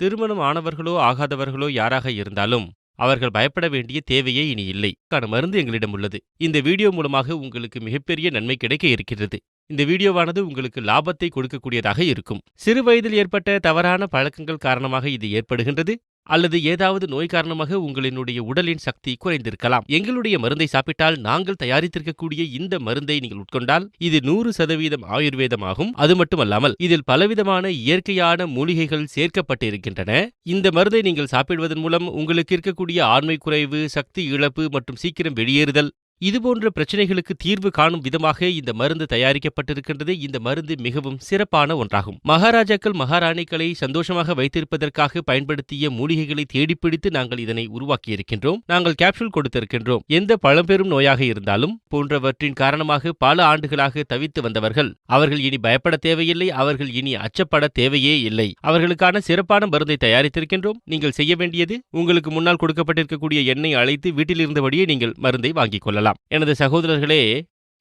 திருமணம் ஆனவர்களோ ஆகாதவர்களோ யாராக இருந்தாலும் அவர்கள் பயப்பட வேண்டிய தேவையே இனி இல்லை. கான மருந்து எங்களிடம் உள்ளது. இந்த வீடியோ மூலமாக உங்களுக்கு மிகப்பெரிய நன்மை கிடைக்க இருக்கிறது. இந்த வீடியோவானது உங்களுக்கு லாபத்தை கொடுக்கக்கூடியதாக இருக்கும். சிறு வயதில் ஏற்பட்ட தவறான பழக்கங்கள் காரணமாக இது ஏற்படுகின்றது. அல்லது ஏதாவது நோய் காரணமாக உங்களினுடைய உடலின் சக்தி குறைந்திருக்கலாம். எங்களுடைய மருந்தை சாப்பிட்டால் நாங்கள் தயாரித்திருக்கக்கூடிய இந்த மருந்தை நீங்கள் உட்கொண்டால் இது நூறு சதவீதம் ஆயுர்வேதமாகும். அது மட்டுமல்லாமல் இதில் பலவிதமான இயற்கையான மூலிகைகள் சேர்க்கப்பட்டிருக்கின்றன. இந்த மருந்தை நீங்கள் சாப்பிடுவதன் மூலம் உங்களுக்கு இருக்கக்கூடிய ஆண்மை குறைவு சக்தி இழப்பு மற்றும் சீக்கிரம் வெளியேறுதல் இதுபோன்ற பிரச்சனைகளுக்கு தீர்வு காணும் விதமாக இந்த மருந்து தயாரிக்கப்பட்டிருக்கின்றது. இந்த மருந்து மிகவும் சிறப்பான ஒன்றாகும். மகாராஜாக்கள் மகாராணிகளை சந்தோஷமாக வைத்திருப்பதற்காக பயன்படுத்திய மூலிகைகளை தேடிப்பிடித்து நாங்கள் இதனை உருவாக்கியிருக்கின்றோம். நாங்கள் கேப்சூல் கொடுத்திருக்கின்றோம். எந்த பழம்பெரும் நோயாக இருந்தாலும் போன்றவற்றின் காரணமாக பல ஆண்டுகளாக தவித்து வந்தவர்கள். அவர்கள் இனி பயப்பட தேவையில்லை. அவர்கள் இனி அச்சப்பட தேவையே இல்லை. அவர்களுக்கான சிறப்பான மருந்தை தயாரித்திருக்கின்றோம். நீங்கள் செய்ய வேண்டியது உங்களுக்கு முன்னால் கொடுக்கப்பட்டிருக்கக்கூடிய எண்ணெய் அழைத்து வீட்டில் இருந்தபடியே நீங்கள் மருந்தை வாங்கிக் கொள்ளலாம். எனது சகோதரர்களே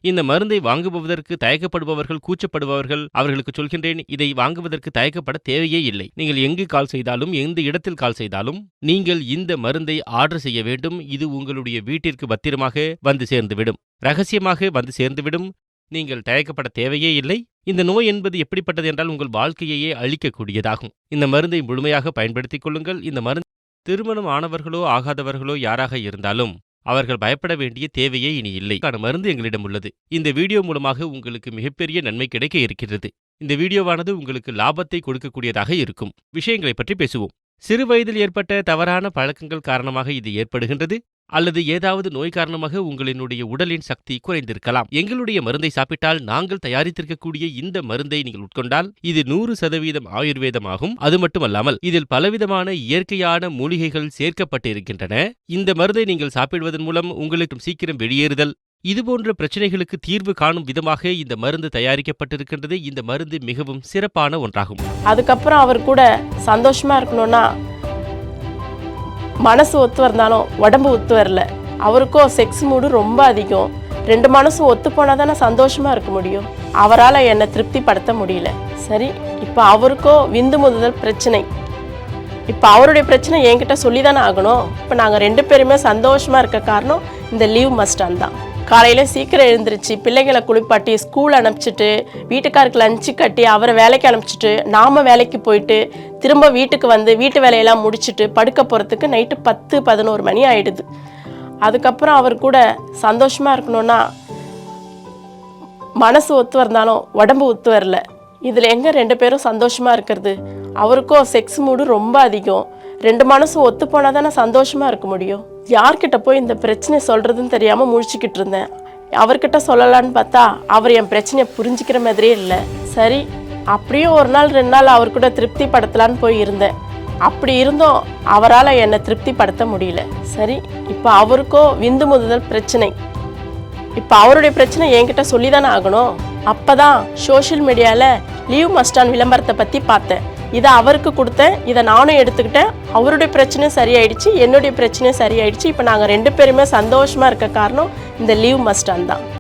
இந்த மருந்தை வாங்குபவதற்கு தயக்கப்படுபவர்கள் கூச்சப்படுபவர்கள் அவர்களுக்கு சொல்கின்றேன் இதை வாங்குவதற்கு தயக்கப்பட தேவையே இல்லை. நீங்கள் எங்கு கால் செய்தாலும் எந்த இடத்தில் கால் செய்தாலும் நீங்கள் இந்த மருந்தை ஆர்டர் செய்ய வேண்டும். இது உங்களுடைய வீட்டிற்கு பத்திரமாக வந்து சேர்ந்துவிடும். ரகசியமாக வந்து சேர்ந்துவிடும். நீங்கள் தயக்கப்பட தேவையே இல்லை. இந்த நோய் என்பது எப்படிப்பட்டது என்றால் உங்கள் வாழ்க்கையையே அழிக்கக்கூடியதாகும். இந்த மருந்தை முழுமையாக பயன்படுத்திக் கொள்ளுங்கள். இந்த மருந்து திருமணம் ஆனவர்களோ ஆகாதவர்களோ யாராக இருந்தாலும் அவர்கள் பயப்பட வேண்டிய தேவையே இனி இல்லை. மருந்து எங்களிடம் உள்ளது. இந்த வீடியோ மூலமாக உங்களுக்கு மிகப்பெரிய நன்மை கிடைக்க இருக்கிறது. இந்த வீடியோவானது உங்களுக்கு லாபத்தை கொடுக்கக்கூடியதாக இருக்கும். விஷயங்களை பற்றி பேசுவோம். சிறு வயதில் ஏற்பட்ட தவறான பழக்கங்கள் காரணமாக இது ஏற்படுகின்றது. அல்லது ஏதாவது நோய் காரணமாக உங்களினுடைய உடலின் சக்தி குறைந்திருக்கலாம். எங்களுடைய மருந்தை சாப்பிட்டால் நாங்கள் தயாரித்திருக்கக்கூடிய இந்த மருந்தை நீங்கள் உட்கொண்டால் இது நூறு சதவீதம் ஆயுர்வேதமாகும். அது மட்டுமல்லாமல் இதில் பலவிதமான இயற்கையான மூலிகைகள் சேர்க்கப்பட்டிருக்கின்றன. இந்த மருந்தை நீங்கள் சாப்பிடுவதன் மூலம் உங்களுக்கு சீக்கிரம் வெளியேறுதல். இதுபோன்ற பிரச்சனைகளுக்கு தீர்வு காணும் விதமாக இந்த மருந்து தயாரிக்கப்பட்டிருக்கின்றது. இந்த மருந்து மிகவும் சிறப்பான ஒன்றாகும். அதுக்கப்புறம் அவர் கூட சந்தோஷமா இருக்கணும்னா மனசு ஒத்து வரந்தாலும் உடம்பு ஒத்து வரல. அவருக்கும் செக்ஸ் மூடு ரொம்ப அதிகம். ரெண்டு மனசும் ஒத்து போனால் தானே சந்தோஷமாக இருக்க முடியும். அவரால் என்னை திருப்திப்படுத்த முடியல. சரி இப்போ அவருக்கோ விந்து முதல் பிரச்சனை. இப்போ அவருடைய பிரச்சனை என்கிட்ட சொல்லி தானே ஆகணும். இப்போ நாங்கள் ரெண்டு பேருமே சந்தோஷமாக இருக்க காரணம் இந்த லீவ் மஸ்டான் தான். காலையில் சீக்கிரம் எழுந்திருச்சு பிள்ளைகளை குளிப்பாட்டி ஸ்கூல் அனுப்பிச்சிட்டு வீட்டுக்காருக்கு லஞ்சு கட்டி அவரை வேலைக்கு அனுப்பிச்சிட்டு நாம வேலைக்கு போயிட்டு திரும்ப வீட்டுக்கு வந்து வீட்டு வேலையெல்லாம் முடிச்சுட்டு படுக்க போகிறதுக்கு நைட்டு பத்து பதினோரு மணி ஆகிடுது அதுக்கப்புறம் அவர் கூட சந்தோஷமாக இருக்கணும்னா மனசு ஒத்து வந்தாலும் உடம்பு ஒத்து வரல. இதில் எங்கே ரெண்டு பேரும் சந்தோஷமாக இருக்கிறது? அவருக்கும் செக்ஸ் மூடு ரொம்ப அதிகம். ரெண்டு மனசும் ஒத்து போனால் தானே சந்தோஷமாக இருக்க முடியும்? யார்கிட்ட போய் இந்த பிரச்சனை சொல்கிறதுன்னு தெரியாமல் முழிச்சுக்கிட்டு இருந்தேன். அவர்கிட்ட சொல்லலான்னு பார்த்தா அவர் என் பிரச்சனையை புரிஞ்சுக்கிற மாதிரியே இல்லை. சரி அப்படியும் ஒரு நாள் ரெண்டு நாள் அவர் கூட திருப்தி படுத்தலான்னு போய் இருந்தேன். அப்படி இருந்தும் அவரால் என்னை திருப்திப்படுத்த முடியல. சரி இப்போ அவருக்கோ விந்து முதல் பிரச்சனை. இப்போ அவருடைய பிரச்சனை என்கிட்ட சொல்லி தானே ஆகணும். அப்போ தான் சோஷியல் மீடியாவில் லீவ் மஸ்டான் விளம்பரத்தை பற்றி பார்த்தேன். இதை அவருக்கு கொடுத்தேன் இதை நானும் எடுத்துக்கிட்டேன். அவருடைய பிரச்சனையும் சரியாயிடுச்சு என்னுடைய பிரச்சனையும் சரியாயிடுச்சு. இப்போ நாங்கள் ரெண்டு பேருமே சந்தோஷமாக இருக்க காரணம் இந்த லீவ் மஸ்டான் தான்.